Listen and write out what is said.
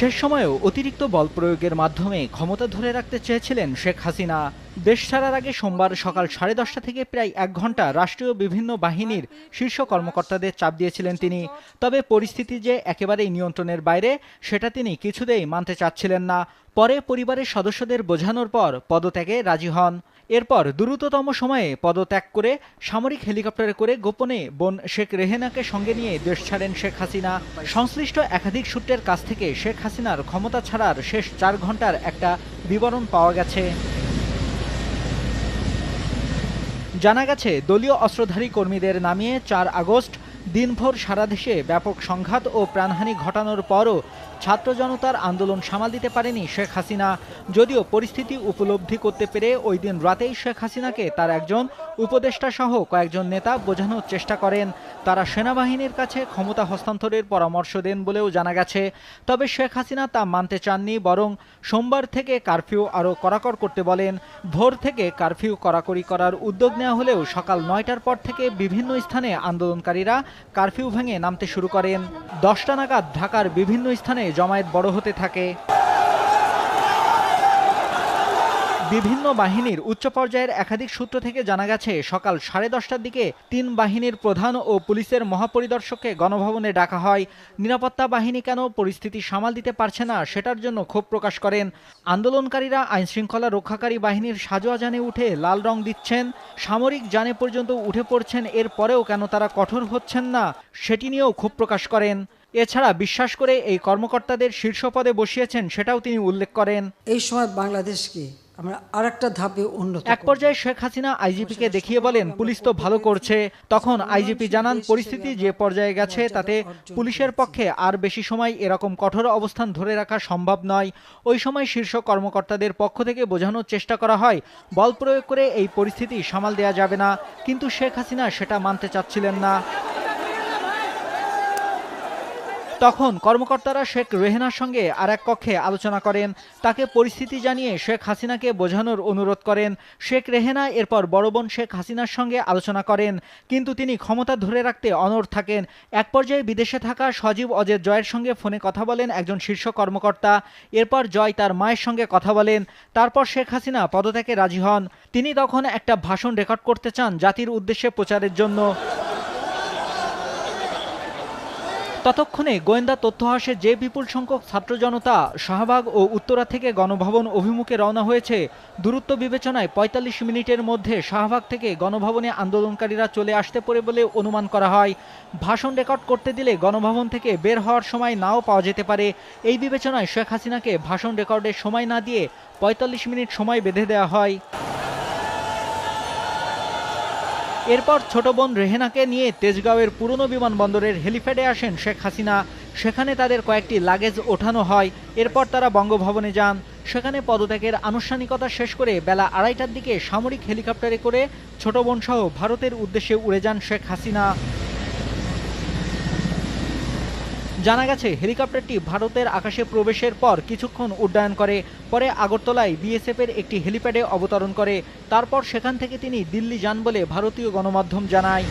শেষ সময়েও অতিরিক্ত বল প্রয়োগের মাধ্যমে ক্ষমতা ধরে রাখতে চেয়েছিলেন শেখ হাসিনা। দেশ ছাড়ার আগে সোমবার সকাল সাড়ে দশটা থেকে প্রায় এক ঘণ্টা রাষ্ট্রীয় বিভিন্ন বাহিনীর শীর্ষ কর্মকর্তাদের চাপ দিয়েছিলেন তিনি। তবে পরিস্থিতি যে একেবারেই নিয়ন্ত্রণের বাইরে, সেটা তিনি কিছুতেই মানতে চাচ্ছিলেন না। পরে পরিবারের সদস্যদের বোঝানোর পর পদত্যাগে রাজি হন। এরপর দ্রুততম সময়ে পদত্যাগ করে সামরিক হেলিকপ্টারে করে গোপনে বোন শেখ রেহেনাকে সঙ্গে নিয়ে দেশ ছাড়েন শেখ হাসিনা। সংশ্লিষ্ট একাধিক সূত্রের কাছ থেকে শেখ হাসিনার ক্ষমতা ছাড়ার শেষ চার ঘণ্টার একটা বিবরণ পাওয়া গেছে। জানা গেছে, দলীয় অস্ত্রধারী কর্মীদের নামিয়ে চার আগস্ট দিনভর সারা দেশে ব্যাপক সংঘাত ও প্রাণহানি ঘটানোর পরও ছাত্র জনতার আন্দোলন সামাল দিতে পারেনি শেখ হাসিনা। যদিও পরিস্থিতি উপলব্ধি করতে পেরে ওই দিন রাতেই শেখ হাসিনাকে তার একজন উপদেষ্টা সহ কয়েকজন নেতা বোঝানোর চেষ্টা করেন। তারা সেনাবাহিনীর কাছে ক্ষমতা হস্তান্তরের পরামর্শ দেন বলেও জানা গেছে। তবে শেখ হাসিনা তা মানতে চাননি, বরং সোমবার থেকে কারফিউ আরও কড়াকড় করতে বলেন। ভোর থেকে কারফিউ কড়াকড়ি করার উদ্যোগ নেওয়া হলেও সকাল নয়টার পর থেকে বিভিন্ন স্থানে আন্দোলনকারীরা কারফিউ ভেঙে নামতে শুরু করেন। দশটা নাগাদ ঢাকার বিভিন্ন স্থানে জমায়েত বড় হতে থাকে। বিভিন্ন বাহিনীর উচ্চ পর্যায়ের একাধিক সূত্র থেকে জানা গেছে, সকাল সাড়ে দশটার দিকে তিন বাহিনীর প্রধান ও পুলিশের মহাপরিদর্শককে গণভবনে ডাকা হয়। নিরাপত্তা বাহিনী কেন পরিস্থিতি সামাল দিতে পারছে না সেটার জন্য ক্ষোভ প্রকাশ করেন। আন্দোলনকারীরা আইনশৃঙ্খলা রক্ষাকারী বাহিনীর সাজোয়া জানে উঠে লাল রং দিচ্ছেন। সামরিক জানে পর্যন্ত উঠে পড়ছেন, এর পরেও কেন তারা কঠোর হচ্ছেন না সেটি নিয়েও ক্ষোভ প্রকাশ করেন। এছাড়া বিশ্বাস করে এই কর্মকর্তাদের শীর্ষ পদে বসিয়েছেন সেটাও তিনি উল্লেখ করেন। এই সময় বাংলাদেশকে আমরা আরেকটা ধাপে উন্নত এক পর্যায়ে শেখ হাসিনা আইজিপিকে দেখিয়ে বলেন পুলিশ তো ভালো করছে। তখন আইজিপি জানান পরিস্থিতি যে পর্যায়ে গেছে তাতে পুলিশের পক্ষে আর বেশি সময় এরকম কঠোর অবস্থান ধরে রাখা সম্ভব নয়। ওই সময় শীর্ষ কর্মকর্তাদের পক্ষ থেকে বোঝানোর চেষ্টা করা হয় বল প্রয়োগ করে এই পরিস্থিতি সামাল দেওয়া যাবে না। কিন্তু শেখ হাসিনা সেটা মানতে চাচ্ছিলেন না। তখন কর্মকর্তারা শেখ রেহেনার সঙ্গে আর এক কক্ষে আলোচনা করেন। তাকে পরিস্থিতি জানিয়ে শেখ হাসিনাকে বোঝানোর অনুরোধ করেন। শেখ রেহেনা এরপর বড় বোন শেখ হাসিনার সঙ্গে আলোচনা করেন। কিন্তু তিনি ক্ষমতা ধরে রাখতে অনড় থাকেন। এক পর্যায়ে বিদেশে থাকা সজীব অজয় জয়ের সঙ্গে ফোনে কথা বলেন একজন শীর্ষ কর্মকর্তা। এরপর জয় তার মায়ের সঙ্গে কথা বলেন। তারপর শেখ হাসিনা পদত্যাগে রাজি হন। তিনি তখন একটা ভাষণ রেকর্ড করতে চান জাতির উদ্দেশ্যে প্রচারের জন্য। ততক্ষণে গোয়েন্দা তথ্য আসে যে বিপুল সংখ্যক ছাত্র জনতা শাহবাগ ও উত্তরা থেকে গণভবন অভিমুখে রওনা হয়েছে। দূরত্ব বিবেচনায় ৪৫ মিনিটের মধ্যে শাহবাগ থেকে গণভবনে আন্দোলনকারীরা চলে আসতে পারে বলে অনুমান করা হয়। ভাষণ রেকর্ড করতে দিলে গণভবন থেকে বের হওয়ার সময় নাও পাওয়া যেতে পারে। এই বিবেচনায় শেখ হাসিনাকে ভাষণ রেকর্ডের সময় না দিয়ে ৪৫ মিনিট সময় বেঁধে দেওয়া হয়। এরপর ছোট বোন রেহেনাকে নিয়ে তেজগাঁওয়ের পুরনো বিমানবন্দরের হেলিপ্যাডে আসেন শেখ হাসিনা। সেখানে তাদের কয়েকটি লাগেজ ওঠানো হয়। এরপর তারা বঙ্গভবনে যান। সেখানে পদত্যাগের আনুষ্ঠানিকতা শেষ করে বেলা আড়াইটার দিকে সামরিক হেলিকপ্টারে করে ছোট বোন সহ ভারতের উদ্দেশ্যে উড়ে যান শেখ হাসিনা। জানা গেছে, হেলিকপ্টারটি ভারতের আকাশে প্রবেশের পর কিছুক্ষণ উড্ডয়ন করে, পরে আগরতলায় বিএসএফের একটি হেলিপ্যাডে অবতরণ করে, তারপর সেখান থেকে তিনি দিল্লি যান বলে ভারতীয় গণমাধ্যম জানায়।